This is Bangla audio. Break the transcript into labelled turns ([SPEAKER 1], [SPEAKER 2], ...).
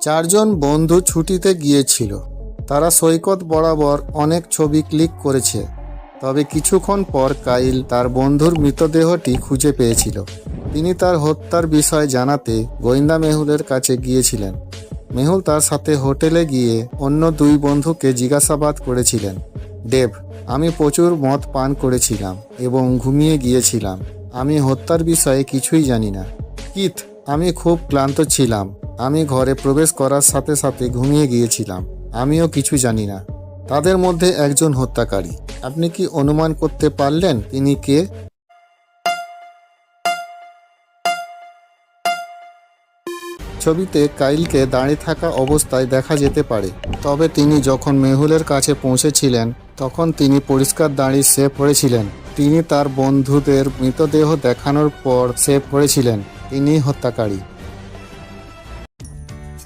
[SPEAKER 1] চারজন বন্ধু ছুটিতে গিয়েছিল। তারা সৈকত বরাবর অনেক ছবি ক্লিক করেছে। তবে কিছুক্ষণ পর কাইল তার বন্ধুর মৃতদেহটি খুঁজে পেয়েছিল। তিনি তার হত্যার বিষয় জানাতে গোয়েন্দা মেহুলের কাছে গিয়েছিলেন। মেহুল তার সাথে হোটেলে গিয়ে অন্য দুই বন্ধুকে জিজ্ঞাসাবাদ করেছিলেন, দেব, আমি প্রচুর মদ পান করেছিলাম এবং ঘুমিয়ে গিয়েছিলাম। আমি হত্যার বিষয়ে কিছুই জানি না। কিথ, আমি খুব ক্লান্ত ছিলাম। আমি ঘরে প্রবেশ করার সাথে সাথে ঘুমিয়ে গিয়েছিলাম। আমিও কিছু জানি না। তাদের মধ্যে একজন হত্যাকারী। আপনি কি অনুমান করতে পারলেন তিনি কে? ছবিতে কাইলকে দাঁড়িয়ে থাকা অবস্থায় দেখা যেতে পারে। তবে তিনি যখন মেহুলের কাছে পৌঁছেছিলেন, তখন তিনি পরিষ্কার দাঁড়িয়ে সেভ করেছিলেন তিনি তার বন্ধুদের মৃতদেহ দেখানোর পর সেভ করেছিলেন তিনি হত্যাকারী।